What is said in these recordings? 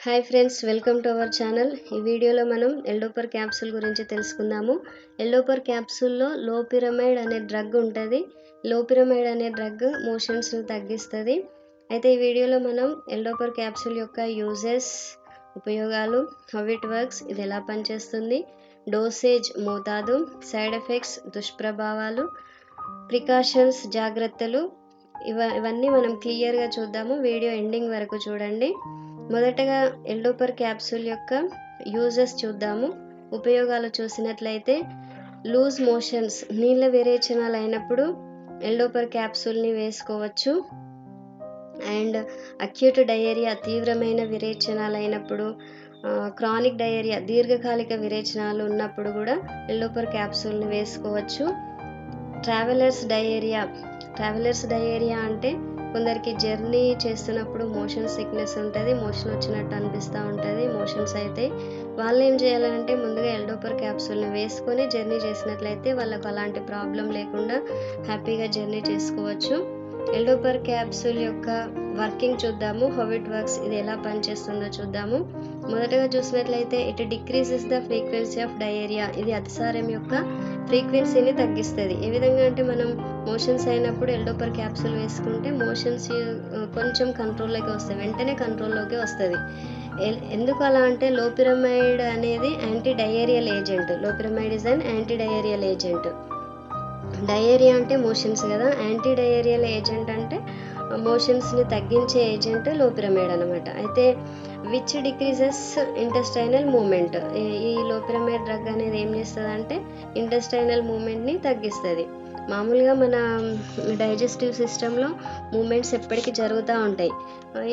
Hi friends welcome to our channel. ఈ వీడియోలో మనం ఎల్డోపర్ క్యాప్సూల్ గురించి తెలుసుకుందాము. ఎల్డోపర్ క్యాప్సూల్లో లోపిరమైడ్ అనే డ్రగ్ ఉంటుంది. లోపిరమైడ్ అనే డ్రగ్ మోషన్స్ని తగ్గిస్తుంది. అయితే ఈ వీడియోలో మనం ఎల్డోపర్ క్యాప్సూల్ యొక్క యూజెస్ ఉపయోగాలు హౌ ఇట్ వర్క్స్ ఇది ఎలా పనిచేస్తుంది డోసేజ్ మోతాదు సైడ్ ఎఫెక్ట్స్ దుష్ప్రభావాలు ప్రికాషన్స్ జాగ్రత్తలు ఇవ ఇవన్నీ మనం క్లియర్గా చూద్దాము. వీడియో ఎండింగ్ వరకు చూడండి. మొదటగా ఎల్డోపర్ క్యాప్సూల్ యొక్క యూజెస్ చూద్దాము. ఉపయోగాలు చూసినట్లయితే లూజ్ మోషన్స్ నీళ్ళ విరేచనాలు అయినప్పుడు ఎల్డోపర్ క్యాప్సూల్ని వేసుకోవచ్చు. అండ్ అక్యూట్ డయేరియా తీవ్రమైన విరేచనాలు అయినప్పుడు క్రానిక్ డయేరియా దీర్ఘకాలిక విరేచనాలు ఉన్నప్పుడు కూడా ఎల్డోపర్ క్యాప్సూల్ని వేసుకోవచ్చు. Travellers diarrhoea. ట్రావెలర్స్ డయేరియా అంటే కొందరికి జర్నీ చేస్తున్నప్పుడు మోషన్ సిక్నెస్ ఉంటుంది మోషన్ వచ్చినట్టు అనిపిస్తూ ఉంటుంది మోషన్స్ అయితే వాళ్ళు ఏం చేయాలంటే ముందుగా ఎల్డోపర్ క్యాప్సూల్ని వేసుకొని జర్నీ చేసినట్లయితే వాళ్ళకు అలాంటి ప్రాబ్లం లేకుండా హ్యాపీగా జర్నీ చేసుకోవచ్చు. ఎల్డోపర్ క్యాప్సూల్ యొక్క వర్కింగ్ చూద్దాము. హోవిట్ వర్క్స్ ఇది ఎలా పనిచేస్తుందో చూద్దాము. మొదటగా చూసినట్లయితే it decreases the frequency of diarrhoea ఇది అతిసారం యొక్క ఫ్రీక్వెన్సీని తగ్గిస్తుంది. ఏ విధంగా అంటే మనం మోషన్స్ అయినప్పుడు ఎల్డోపర్ క్యాప్సూల్ వేసుకుంటే మోషన్స్ కొంచెం కంట్రోల్లోకి వస్తాయి. వెంటనే కంట్రోల్లోకి వస్తుంది. ఎందుకు అలా అంటే లోపిరమైడ్ అనేది anti diarrhoeal agent loperamide is an anti diarrhoeal agent diarrhoea అంటే మోషన్స్ కదా. యాంటీ డయేరియల్ ఏజెంట్ అంటే మోషన్స్ని తగ్గించే ఏజెంట్ లోపిరమేడ్ అనమాట అయితే విచ్ డిక్రీజెస్ ఇంటెస్టైనల్ మూమెంట్ ఈ లోపిరమేడ్ డ్రగ్ అనేది ఏం చేస్తుంది అంటే ఇంటెస్టైనల్ మూమెంట్ని తగ్గిస్తుంది. మామూలుగా మన డైజెస్టివ్ సిస్టంలో మూమెంట్స్ ఎప్పటికీ జరుగుతూ ఉంటాయి.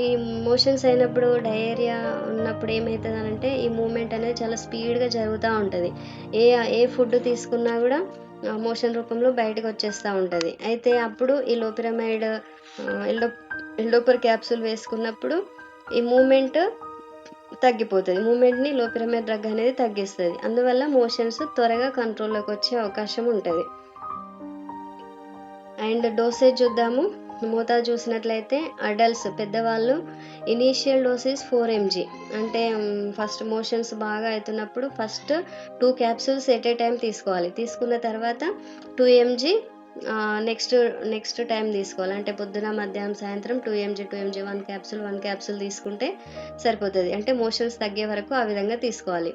ఈ మోషన్స్ అయినప్పుడు డయేరియా ఉన్నప్పుడు ఏమవుతుంది అంటే ఈ మూమెంట్ అనేది చాలా స్పీడ్గా జరుగుతూ ఉంటుంది. ఏ ఏ ఫుడ్ తీసుకున్నా కూడా మోషన్ రూపంలో బయటకు వచ్చేస్తూ ఉంటుంది. అయితే అప్పుడు ఈ లోపిరమైడ్ ఎల్డో ఎల్డోపర్ క్యాప్సూల్ వేసుకున్నప్పుడు ఈ మూమెంట్ తగ్గిపోతుంది. మూమెంట్ని లోపిరమైడ్ డ్రగ్ అనేది తగ్గిస్తుంది. అందువల్ల మోషన్స్ త్వరగా కంట్రోల్లోకి వచ్చే అవకాశం ఉంటుంది. అండ్ డోసేజ్ చూద్దాము. మోతాదు చూసినట్లయితే అడల్ట్స్ పెద్దవాళ్ళు ఇనీషియల్ డోసెస్ ఫోర్ ఎంజీ అంటే ఫస్ట్ మోషన్స్ బాగా అవుతున్నప్పుడు first two capsules at a time తీసుకోవాలి. తీసుకున్న తర్వాత two mg next next time తీసుకోవాలి. అంటే పొద్దున మధ్యాహ్నం సాయంత్రం two mg two mg one capsule one capsule తీసుకుంటే సరిపోతుంది. అంటే మోషన్స్ తగ్గే వరకు ఆ విధంగా తీసుకోవాలి.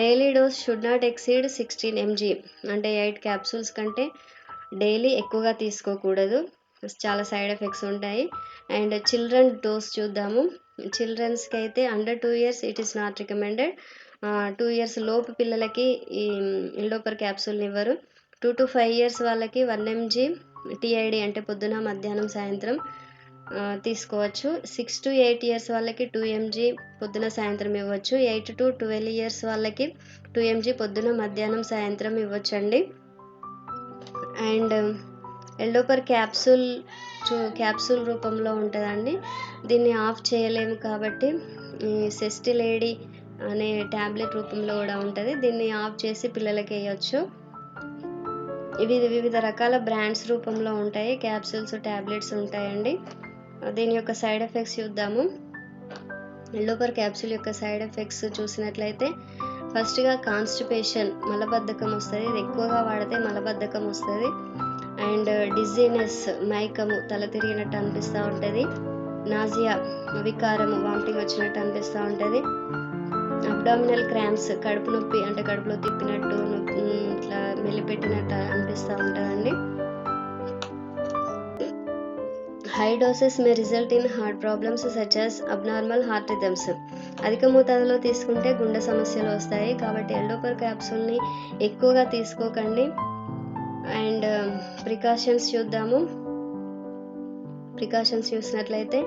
Daily dose should not exceed sixteen mg అంటే ఎయిట్ క్యాప్సూల్స్ కంటే డైలీ ఎక్కువగా తీసుకోకూడదు. చాలా సైడ్ ఎఫెక్ట్స్ ఉంటాయి. అండ్ చిల్డ్రన్ డోస్ చూద్దాము. చిల్డ్రన్స్కి అయితే under two years it is not recommended two years లోపు పిల్లలకి ఈ ఇండోపర్ క్యాప్సూల్ని ఇవ్వరు. టూ టు ఫైవ్ ఇయర్స్ వాళ్ళకి వన్ ఎంజీ టీఐడి అంటే పొద్దున మధ్యాహ్నం సాయంత్రం తీసుకోవచ్చు. సిక్స్ టు ఎయిట్ ఇయర్స్ వాళ్ళకి టూ ఎంజీ పొద్దున సాయంత్రం ఇవ్వచ్చు. ఎయిట్ టు ట్వెల్వ్ ఇయర్స్ వాళ్ళకి టూ ఎంజీ పొద్దున మధ్యాహ్నం సాయంత్రం ఇవ్వచ్చండి. అండ్ ఎల్డోపర్ క్యాప్సూల్ చూ క్యాప్సూల్ రూపంలో ఉంటుందండి. దీన్ని ఆఫ్ చేయలేము కాబట్టి సెస్టిలేడి అనే ట్యాబ్లెట్ రూపంలో కూడా ఉంటుంది. దీన్ని ఆఫ్ చేసి పిల్లలకి వేయచ్చు. ఇవి వివిధ రకాల బ్రాండ్స్ రూపంలో ఉంటాయి. క్యాప్సూల్స్ ట్యాబ్లెట్స్ ఉంటాయండి. దీని యొక్క సైడ్ ఎఫెక్ట్స్ చూద్దాము. ఎల్డోపర్ క్యాప్సూల్ యొక్క సైడ్ ఎఫెక్ట్స్ చూసినట్లయితే ఫస్ట్గా కాన్స్టిపేషన్ మలబద్ధకం వస్తుంది. ఇది ఎక్కువగా వాడితే మలబద్ధకం వస్తుంది. అండ్ డిజీనెస్ మైకము తల తిరిగినట్టు అనిపిస్తూ ఉంటుంది. నాజియా వికారము వామిటింగ్ వచ్చినట్టు అనిపిస్తూ ఉంటుంది. అబ్డామినల్ క్రాంప్స్ కడుపు నొప్పి అంటే కడుపులో తిప్పినట్టు ఇట్లా మెల్లిపెట్టినట్టు అనిపిస్తూ ఉంటుందండి. High doses may result in heart problems such abnormal heart rhythms అధిక మోతాదులో తీసుకుంటే గుండె సమస్యలు వస్తాయి. కాబట్టి ఎల్డోపర్ క్యాప్సూల్ని ఎక్కువగా తీసుకోకండి. అండ్ um, ప్రికాషన్స్ చూద్దాము. ప్రికాషన్స్ చూసినట్లయితే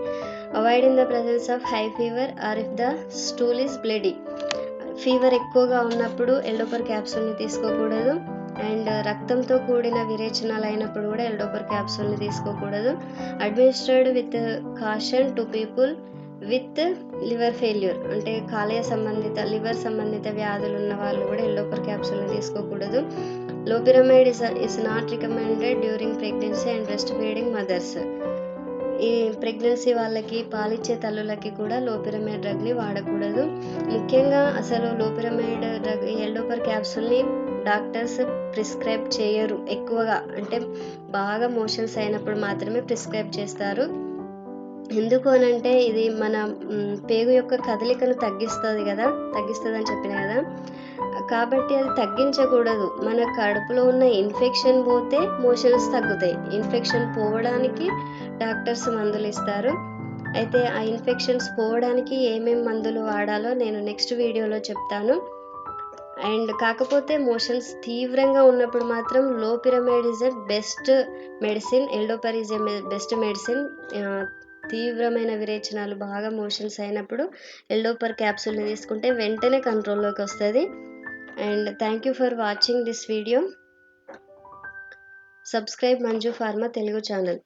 avoid in the presence of high fever or if the stool is bloody fever ఎక్కువగా ఉన్నప్పుడు ఎల్డోపర్ క్యాప్సూల్ని తీసుకోకూడదు. అండ్ రక్తంతో కూడిన విరేచనాలు అయినప్పుడు కూడా ఎల్డోపర్ క్యాప్సూల్ని తీసుకోకూడదు. Administered with caution to people with liver failure అంటే కాలేయ సంబంధిత లివర్ సంబంధిత వ్యాధులు ఉన్న వాళ్ళు కూడా ఎల్లోపర్ క్యాప్సూల్ని తీసుకోకూడదు. Loperamide is is not recommended during pregnancy and breastfeeding mothers ఈ ప్రెగ్నెన్సీ వాళ్ళకి పాలిచ్చే తల్లులకి కూడా లోపిరమైడ్ డ్రగ్ని వాడకూడదు. ముఖ్యంగా అసలు లోపిరమైడ్ డ్రగ్ ఎల్డోపర్ క్యాప్సూల్ని డాక్టర్స్ ప్రిస్క్రైబ్ చేయరు ఎక్కువగా. అంటే బాగా మోషన్స్ అయినప్పుడు మాత్రమే ప్రిస్క్రైబ్ చేస్తారు. ఎందుకు అనంటే ఇది మన పేగు యొక్క కదలికను తగ్గిస్తుంది కదా తగ్గిస్తుంది అని చెప్పిన కదా. కాబట్టి అది తగ్గించకూడదు. మన కడుపులో ఉన్న ఇన్ఫెక్షన్ పోతే మోషన్స్ తగ్గుతాయి. ఇన్ఫెక్షన్ పోవడానికి డాక్టర్స్ మందులు ఇస్తారు. అయితే ఆ ఇన్ఫెక్షన్స్ పోవడానికి ఏమేమి మందులు వాడాలో నేను నెక్స్ట్ వీడియోలో చెప్తాను. అండ్ కాకపోతే మోషన్స్ తీవ్రంగా ఉన్నప్పుడు మాత్రం loperamide is a best medicine Eldoper is a best medicine తీవ్రమైన విరేచనాలు బాగా మోషన్స్ అయినప్పుడు ఎల్డోపర్ క్యాప్సూల్ని తీసుకుంటే వెంటనే కంట్రోల్లోకి వస్తుంది. And thank you for watching this video. Subscribe Manju pharma Telugu channel.